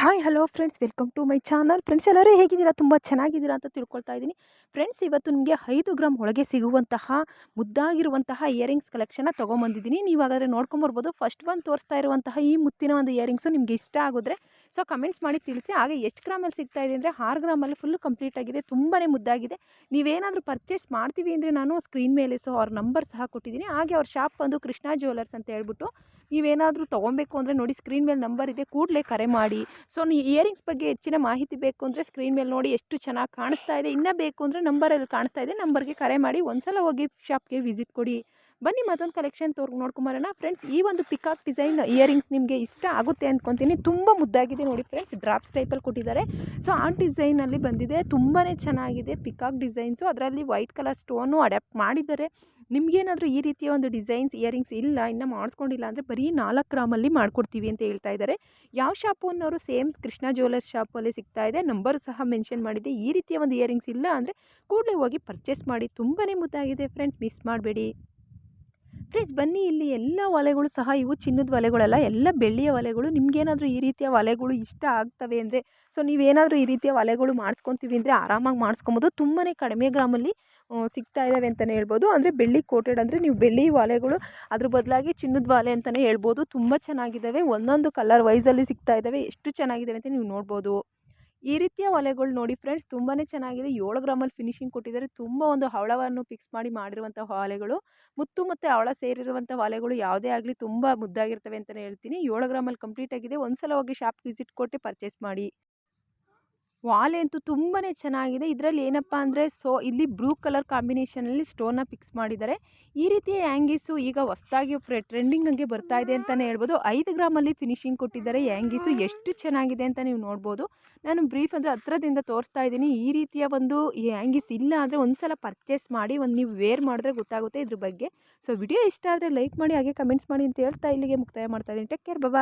Hi hello friends welcome to my channel friends ಎಲ್ಲರೂ ಹೇಗಿದ್ದೀರಾ? ತುಂಬ ಚೆನ್ನಾಗಿದ್ದೀರಾ ಅಂತ ತಿಳ್ಕೊಳ್ತಾ ಇದ್ದೀನಿ. ಫ್ರೆಂಡ್ಸ್ ಇವತ್ತು ನಿಮಗೆ ಐದು ಗ್ರಾಮ್ ಒಳಗೆ ಸಿಗುವಂತಹ, ಮುದ್ದಾಗಿರುವಂತಹ ಇಯರಿಂಗ್ಸ್ ಕಲೆಕ್ಷನ್ನ ತೊಗೊಂಬಂದಿದ್ದೀನಿ. ನೀವು ಹಾಗಾದರೆ ನೋಡ್ಕೊಂಬರ್ಬೋದು. ಫಸ್ಟ್ ಒಂದು ತೋರಿಸ್ತಾ ಇರುವಂತಹ ಈ ಮುತ್ತಿನ ಒಂದು ಇಯರಿಂಗ್ಸು ನಿಮಗೆ ಇಷ್ಟ ಆಗಿದ್ರೆ ಸೊ ಕಮೆಂಟ್ಸ್ ಮಾಡಿ ತಿಳಿಸಿ, ಹಾಗೆ ಎಷ್ಟು ಗ್ರಾಮಲ್ಲಿ ಸಿಗ್ತಾ ಇದೆ ಅಂದರೆ ಆರು ಗ್ರಾಮಲ್ಲಿ ಫುಲ್ ಕಂಪ್ಲೀಟ್ ಆಗಿದೆ ತುಂಬಾ ಮುದ್ದಾಗಿದೆ. ನೀವೇನಾದರೂ ಪರ್ಚೇಸ್ ಮಾಡ್ತೀವಿ ಅಂದರೆ ನಾನು ಸ್ಕ್ರೀನ್ ಮೇಲೆ ಸೊ ಅವ್ರ ನಂಬರ್ ಸಹ ಕೊಟ್ಟಿದ್ದೀನಿ. ಹಾಗೆ ಅವ್ರ ಶಾಪ್ ಬಂದು ಕೃಷ್ಣ ಜ್ಯುವೆಲರ್ಸ್ ಅಂತ ಹೇಳ್ಬಿಟ್ಟು ನೀವೇನಾದರೂ ತೊಗೊಬೇಕು ಅಂದರೆ ನೋಡಿ ಸ್ಕ್ರೀನ್ ಮೇಲೆ ನಂಬರ್ ಇದೆ, ಕೂಡಲೇ ಕರೆ ಮಾಡಿ. ಸೊ ನೀವು ಇಯರಿಂಗ್ಸ್ ಬಗ್ಗೆ ಹೆಚ್ಚಿನ ಮಾಹಿತಿ ಬೇಕು ಅಂದರೆ ಸ್ಕ್ರೀನ್ ಮೇಲೆ ನೋಡಿ ಎಷ್ಟು ಚೆನ್ನಾಗಿ ಕಾಣಿಸ್ತಾ ಇದೆ. ಇನ್ನೂ ಬೇಕು ಅಂದರೆ ನಂಬರಲ್ಲಿ ಕಾಣಿಸ್ತಾ ಇದೆ ನಂಬರ್ಗೆ ಕರೆ ಮಾಡಿ. ಒಂದು ಸಲ ಹೋಗಿ ಶಾಪ್ಗೆ ವಿಸಿಟ್ ಕೊಡಿ. ಬನ್ನಿ ಮತ್ತೊಂದು ಕಲೆಕ್ಷನ್ ತೋರ್, ನೋಡ್ಕೊಂಬರೋಣ. ಫ್ರೆಂಡ್ಸ್ ಈ ಒಂದು ಪಿಕಾಕ್ ಡಿಸೈನ್ ಇಯರಿಂಗ್ಸ್ ನಿಮಗೆ ಇಷ್ಟ ಆಗುತ್ತೆ ಅಂದ್ಕೊತೀನಿ ತುಂಬ ಮುದ್ದಾಗಿದೆ ನೋಡಿ ಫ್ರೆಂಡ್ಸ್ ಡ್ರಾಪ್ಸ್ ಟೈಪಲ್ಲಿ ಕೊಟ್ಟಿದ್ದಾರೆ. ಸೊ ಆ ಡಿಸೈನಲ್ಲಿ ಬಂದಿದೆ. ತುಂಬಾ ಚೆನ್ನಾಗಿದೆ ಪಿಕಾಕ್ ಡಿಸೈನ್ಸು ಅದರಲ್ಲಿ ವೈಟ್ ಕಲರ್ ಸ್ಟೋನು ಅಡ್ಯಾಪ್ಟ್ ಮಾಡಿದ್ದಾರೆ. ನಿಮಗೇನಾದರೂ ಈ ರೀತಿಯ ಒಂದು ಡಿಸೈನ್ಸ್ ಇಯರಿಂಗ್ಸ್ ಇಲ್ಲ, ಇನ್ನು ಮಾಡಿಸ್ಕೊಂಡಿಲ್ಲ ಅಂದರೆ ಬರೀ ನಾಲ್ಕು ಗ್ರಾಮಲ್ಲಿ ಮಾಡಿಕೊಡ್ತೀವಿ ಅಂತ ಹೇಳ್ತಾ ಇದ್ದಾರೆ. ಯಾವ ಶಾಪು ಅನ್ನೋರು ಸೇಮ್ ಕೃಷ್ಣ ಜ್ಯುವೆಲರ್ಸ್ ಶಾಪಲ್ಲಿ ಸಿಗ್ತಾ ಇದೆ. ನಂಬರ್ ಸಹ ಮೆನ್ಷನ್ ಮಾಡಿದೆ. ಈ ರೀತಿಯ ಒಂದು ಇಯರಿಂಗ್ಸ್ ಇಲ್ಲ ಅಂದರೆ ಕೂಡಲೇ ಹೋಗಿ ಪರ್ಚೇಸ್ ಮಾಡಿ. ತುಂಬಾ ಮುದ್ದಾಗಿದೆ ಫ್ರೆಂಡ್ಸ್ ಮಿಸ್ ಮಾಡಬೇಡಿ. ಫ್ರೆಂಡ್ಸ್ ಬನ್ನಿ ಇಲ್ಲಿ ಎಲ್ಲ ಒಲೆಗಳು ಸಹ, ಇವು ಚಿನ್ನದ ಒಲೆಗಳಲ್ಲ, ಎಲ್ಲ ಬೆಳ್ಳಿಯ ಒಲೆಗಳು. ನಿಮಗೇನಾದರೂ ಈ ರೀತಿಯ ಒಲೆಗಳು ಇಷ್ಟ ಆಗ್ತವೆ ಅಂದರೆ ಸೊ ನೀವೇನಾದರೂ ಈ ರೀತಿಯ ಒಲೆಗಳು ಮಾಡಿಸ್ಕೊತೀವಿ ಅಂದರೆ ಆರಾಮಾಗಿ ಮಾಡಿಸ್ಕೊಬೋದು. ತುಂಬಾ ಕಡಿಮೆ ಗ್ರಾಮಲ್ಲಿ ಸಿಗ್ತಾ ಇದ್ದಾವೆ ಅಂತಲೇ ಹೇಳ್ಬೋದು. ಅಂದರೆ ಬೆಳ್ಳಿ ಕೋಟೆಡ್ ಅಂದರೆ ನೀವು ಬೆಳ್ಳಿ ಒಲೆಗಳು, ಅದ್ರ ಬದಲಾಗಿ ಚಿನ್ನದ ಒಲೆ ಅಂತಲೇ ಹೇಳ್ಬೋದು. ತುಂಬ ಚೆನ್ನಾಗಿದ್ದಾವೆ ಒಂದೊಂದು ಕಲರ್ ವೈಸಲ್ಲಿ ಸಿಗ್ತಾ ಇದ್ದಾವೆ ಎಷ್ಟು ಚೆನ್ನಾಗಿದ್ದಾವೆ ಅಂತ ನೀವು ನೋಡ್ಬೋದು. ಈ ರೀತಿಯ ಒಲೆಗಳು ನೋಡಿ ಫ್ರೆಂಡ್ಸ್ ತುಂಬಾ ಚೆನ್ನಾಗಿದೆ. ಏಳು ಗ್ರಾಮಲ್ಲಿ ಫಿನಿಶಿಂಗ್ ಕೊಟ್ಟಿದ್ದಾರೆ. ತುಂಬ ಒಂದು ಹವಳವನ್ನು ಫಿಕ್ಸ್ ಮಾಡಿ ಮಾಡಿರುವಂಥ ಒಲೆಗಳು. ಮುತ್ತು ಮತ್ತು ಹವಳ ಸೇರಿರುವಂಥ ಒಲೆಗಳು ಯಾವುದೇ ಆಗಲಿ ತುಂಬ ಮುದ್ದಾಗಿರ್ತವೆ ಅಂತಲೇ ಹೇಳ್ತೀನಿ. ಏಳು ಗ್ರಾಮಲ್ಲಿ ಕಂಪ್ಲೀಟ್ ಆಗಿದೆ. ಒಂದ್ಸಲ ಹೋಗಿ ಶಾಪ್ ವಿಸಿಟ್ ಕೊಟ್ಟು ಪರ್ಚೇಸ್ ಮಾಡಿ. ವಾಲೆ ಅಂತೂ ತುಂಬಾ ಚೆನ್ನಾಗಿದೆ. ಇದರಲ್ಲಿ ಏನಪ್ಪ ಅಂದರೆ ಸೊ, ಇಲ್ಲಿ ಬ್ಲೂ ಕಲರ್ ಕಾಂಬಿನೇಷನಲ್ಲಿ ಸ್ಟೋನ್ನ ಫಿಕ್ಸ್ ಮಾಡಿದ್ದಾರೆ. ಈ ರೀತಿಯ ಆ್ಯಂಗೀಸು ಈಗ ಹೊಸ್ದಾಗಿ ಟ್ರೆಂಡಿಂಗ್ ಹಂಗೆ ಬರ್ತಾ ಇದೆ ಅಂತಲೇ ಹೇಳ್ಬೋದು. ಐದು ಗ್ರಾಮಲ್ಲಿ ಫಿನಿಶಿಂಗ್ ಕೊಟ್ಟಿದ್ದಾರೆ. ಆ್ಯಂಗೀಸು ಎಷ್ಟು ಚೆನ್ನಾಗಿದೆ ಅಂತ ನೀವು ನೋಡ್ಬೋದು. ನಾನು ಬ್ರೀಫ್ ಅಂದರೆ ಹತ್ರದಿಂದ ತೋರಿಸ್ತಾ ಇದ್ದೀನಿ. ಈ ರೀತಿಯ ಒಂದು ಈ ಹ್ಯಾಂಗೀಸ್ ಇಲ್ಲ ಅಂದರೆ ಒಂದು ಸಲ ಪರ್ಚೇಸ್ ಮಾಡಿ ಒಂದು ನೀವು ವೇರ್ ಮಾಡಿದ್ರೆ ಗೊತ್ತಾಗುತ್ತೆ ಇದ್ರ ಬಗ್ಗೆ. ಸೊ, ವಿಡಿಯೋ ಇಷ್ಟ ಆದರೆ ಲೈಕ್ ಮಾಡಿ, ಹಾಗೆ ಕಮೆಂಟ್ಸ್ ಮಾಡಿ ಅಂತ ಹೇಳ್ತಾ ಇಲ್ಲಿಗೆ ಮುಕ್ತಾಯ ಮಾಡ್ತಾ ಇದ್ದೀನಿ. ಟೇಕ್ ಕೇರ್, ಬಾಬಾ.